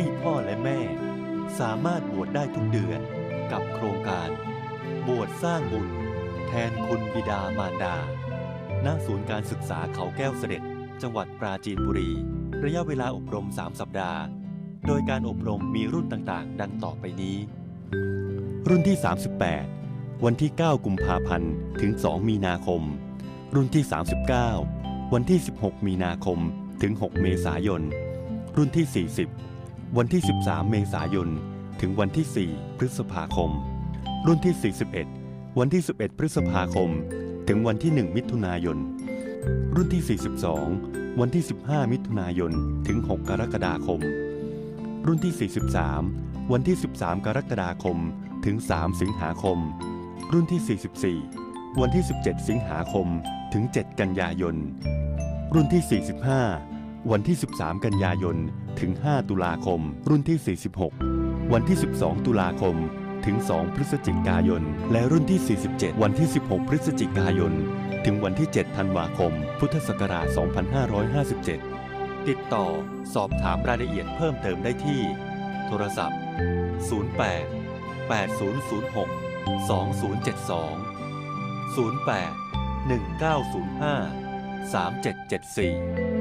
ให้พ่อและแม่ สามารถบวชได้ทุกเดือนกับโครงการ บวชสร้างบุญ แทนคุณบิดามารดา ณ ศูนย์การศึกษาเขาแก้วเสด็จ จังหวัดปราจีนบุรี ระยะเวลาอบรม 3 สัปดาห์ โดยการอบรมมีรุ่นต่างๆ ดังต่อไปนี้ รุ่นที่ 38 วันที่ 9 กุมภาพันธ์ ถึง 2 มีนาคม รุ่นที่ 39 วันที่ 16 มีนาคม ถึง 6 เมษายน รุ่นที่ 40 วันที่ 13 เมษายน ถึงวันที่ 4 พฤษภาคม รุ่นที่ 41 วันที่ 11 พฤษภาคม ถึงวันที่ 1 มิถุนายน รุ่นที่ 42 วันที่ 15 มิถุนายน ถึง 6 กรกฎาคม รุ่นที่ 43 วันที่ 13 กรกฎาคม ถึง 3 สิงหาคม รุ่นที่ 44 วันที่ 17 สิงหาคม ถึง 7 กันยายน รุ่นที่ 45 วันที่ 13 กันยายน ถึง 5 ตุลาคม รุ่นที่ 46 วันที่ 12 ตุลาคม ถึง 2 พฤศจิกายน และรุ่นที่ 47 วันที่ 16 พฤศจิกายน ถึงวันที่ 7 ธันวาคม พุทธศักราช 2557 ติดต่อสอบถามรายละเอียดเพิ่มเติมได้ที่ โทรศัพท์ 08 8006 2072 08 1905 3774